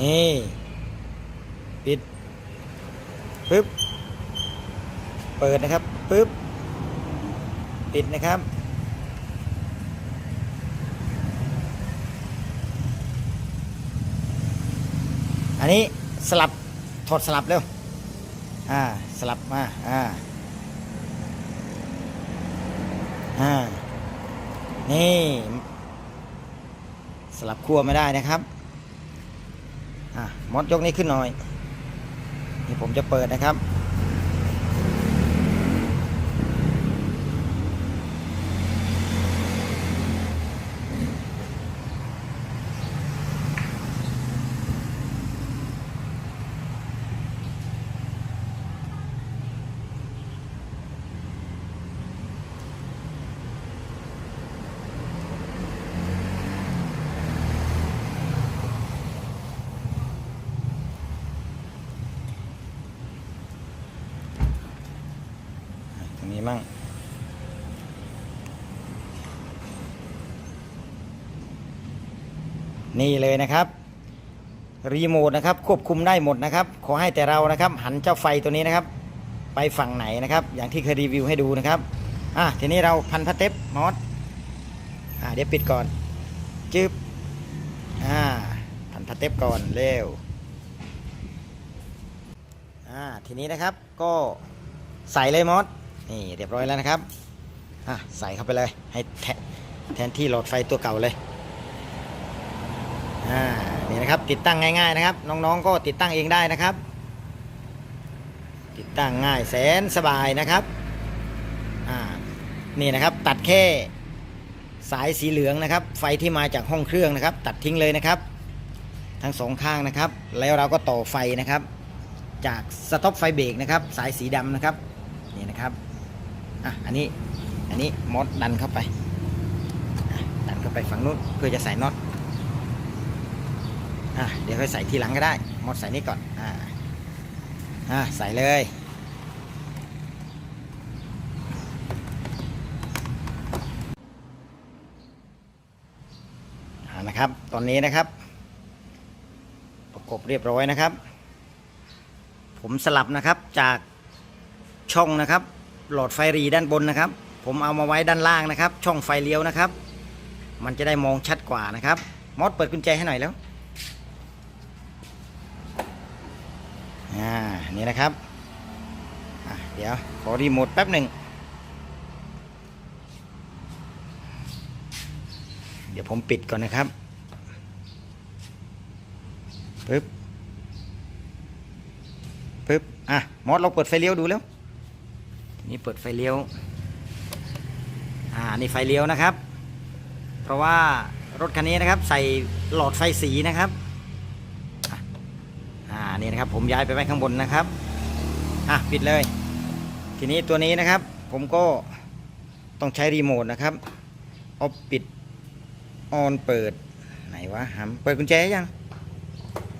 นี่ ปิดปึ๊บ เปิดนะครับปึ๊บ ปิดนะครับ อันนี้สลับ ถอดสลับเร็ว อ่า สลับมา อ่า อ่า นี่ สลับขั้วไม่ได้นะครับ อะมดยกนี้ขึ้นหน่อยนี่ผมจะเปิดนะครับ ตรงนี้มั่ง นี่เลยนะครับรีโมทนะครับควบคุมได้หมดนะครับขอให้แต่เรานะครับ หันเจ้าไฟตัวนี้นะครับ ไปฝั่งไหนนะครับ อย่างที่เคยรีวิวให้ดูนะครับอะทีนี้เราพันพระเต็บมอสอะเดี๋ยวปิดก่อนจึ๊บอ่าพันพระเต็บก่อนเร็วอ่าทีนี้นะครับก็ใส่เลยมอสนี่เรียบร้อยแล้วนะครับอะใส่เข้าไปเลยให้แทแทนที่หลอดไฟตัวเก่าเลย อ่านี่นะครับติดตั้งง่ายๆนะครับ น้องๆก็ติดตั้งเองได้นะครับ ติดตั้งง่ายแสนสบายนะครับอ่านี่นะครับ ตัดแค่สายสีเหลืองนะครับ ไฟที่มาจากห้องเครื่องนะครับ ตัดทิ้งเลยนะครับ ทั้งสองข้างนะครับ แล้วเราก็ต่อไฟนะครับ จากสต็อปไฟเบรกนะครับ สายสีดำนะครับนี่นะครับอะอันนี้อันนี้มอสดันเข้าไปดันเข้าไปฝั่งนู้นเพื่อจะใส่น็อต อะเดี๋ยวค่อยใส่ทีหลังก็ได้มอสใส่นี่ก่อน อ่า อะใส่เลยอ่านะครับ ตอนนี้นะครับ ประกบเรียบร้อยนะครับ ผมสลับนะครับจากช่องนะครับ หลอดไฟรีด้านบนนะครับ ผมเอามาไว้ด้านล่างนะครับ ช่องไฟเลี้ยวนะครับ มันจะได้มองชัดกว่านะครับ มอสเปิดกุญแจให้หน่อยแล้ว อ่านี่นะครับเดี๋ยวขอรีโมทแป๊บหนึ่งเดี๋ยวผมปิดก่อนนะครับปึ๊บปึ๊บอะมอสเราเปิดไฟเลี้ยวดูแล้วนี่เปิดไฟเลี้ยวอ่านี่ไฟเลี้ยวนะครับ เพราะว่ารถคันนี้นะครับใส่หลอดไฟสีนะครับ นี่นะครับ ผมย้ายไปไว้ข้างบนนะครับ อะปิดเลย ทีนี้ตัวนี้นะครับ ผมก็ต้องใช้รีโมทนะครับเอาปิดออนเปิด ไหนวะหำเปิดกุญแจยัง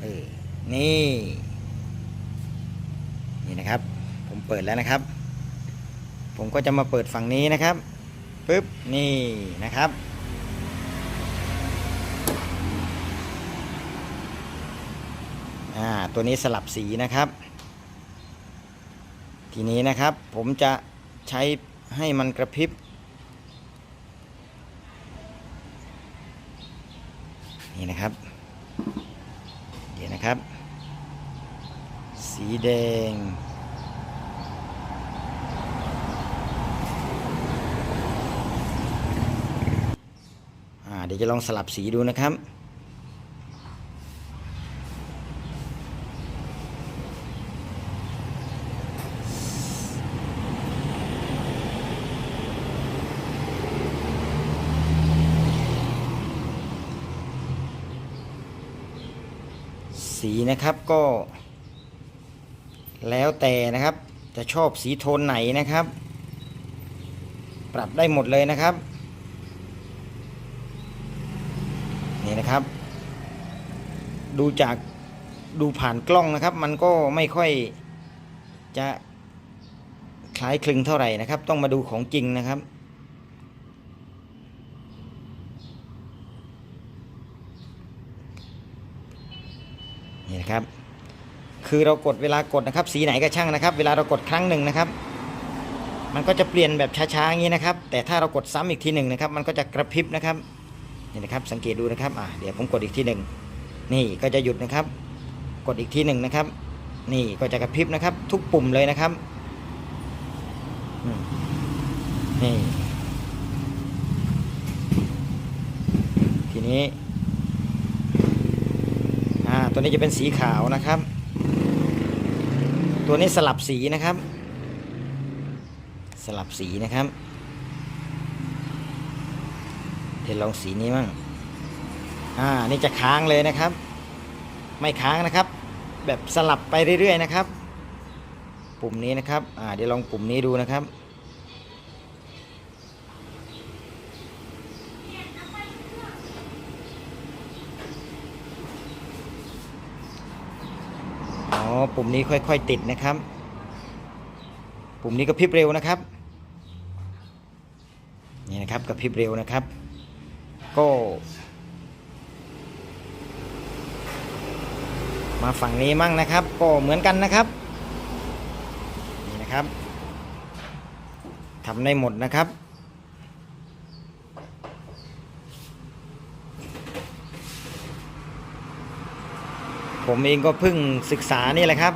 เออนี่ นี่นะครับ ผมเปิดแล้วนะครับ ผมก็จะมาเปิดฝั่งนี้นะครับปึ๊บนี่นะครับ อ่า ตัวนี้สลับสีนะครับ ทีนี้นะครับผมจะใช้ให้มันกระพริบ นี่นะครับ เดี๋ยวนะครับ สีแดงอ่าเดี๋ยวจะลองสลับสีดูนะครับ สีนะครับก็ แล้วแต่นะครับจะชอบสีโทนไหนนะครับ ปรับได้หมดเลยนะครับ นี่นะครับ ดูจากดูผ่านกล้องนะครับ มันก็ไม่ค่อยจะคล้ายคลึงเท่าไหร่นะครับ ต้องมาดูของจริงนะครับ นี่นะครับ คือเรากดเวลากดนะครับ สีไหนก็ช่างนะครับ เวลาเรากดครั้งหนึ่งนะครับ มันก็จะเปลี่ยนแบบช้าๆอย่างนี้นะครับ แต่ถ้าเรากดซ้ำอีกทีหนึ่งนะครับ มันก็จะกระพริบนะครับนี่นะครับ สังเกตดูนะครับอ่าเดี๋ยวผมกดอีกทีหนึ่งนี่ก็จะหยุดนะครับ กดอีกทีหนึ่งนะครับ นี่ก็จะกระพริบนะครับ ทุกปุ่มเลยนะครับนี่ทีนี้ นี้จะเป็นสีขาวนะครับ ตัวนี้สลับสีนะครับ สลับสีนะครับเดี๋ยวลองสีนี้มั่งอ่านี่จะค้างเลยนะครับ ไม่ค้างนะครับ แบบสลับไปเรื่อยๆนะครับ ปุ่มนี้นะครับอ่าเดี๋ยวลองปุ่มนี้ดูนะครับ อ๋อปุ่มนี้ค่อยๆติดนะครับ ปุ่มนี้กระพริบเร็วนะครับ นี่นะครับกระพริบเร็วนะครับ ก็ มาฝั่งนี้มั่งนะครับ ก็เหมือนกันนะครับ นี่นะครับทำได้หมดนะครับ ผมเองก็เพิ่งศึกษานี่แหละครับ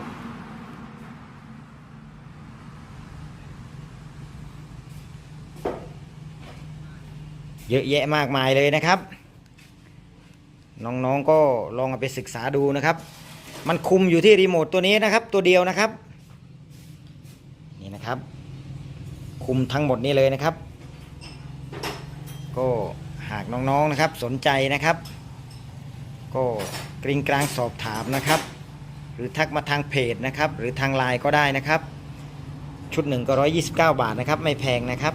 เยอะแยะมากมายเลยนะครับ น้องๆก็ลองไปศึกษาดูนะครับ มันคุมอยู่ที่รีโมทตัวนี้นะครับ ตัวเดียวนะครับนี่นะครับ คุมทั้งหมดนี้เลยนะครับ ก็หากน้องๆนะครับสนใจนะครับ ก็กริงกลางสอบถามนะครับ หรือทักมาทางเพจนะครับ หรือทางไลน์ก็ได้นะครับ ชุดหนึ่งก็ 129 บาทนะครับ ไม่แพงนะครับ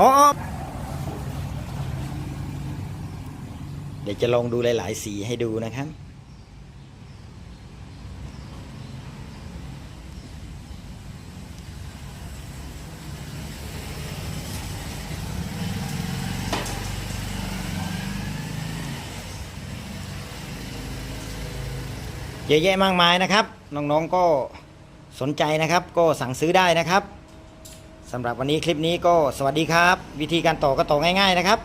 อ๋ออ๋อเดี๋ยวจะลองดูหลาย ๆ สีให้ดูนะครับ เยอะแยะมากมายนะครับ น้องๆก็สนใจนะครับ ก็สั่งซื้อได้นะครับสำหรับวันนี้คลิปนี้ก็สวัสดีครับ วิธีการต่อก็ต่อง่าย ๆนะครับ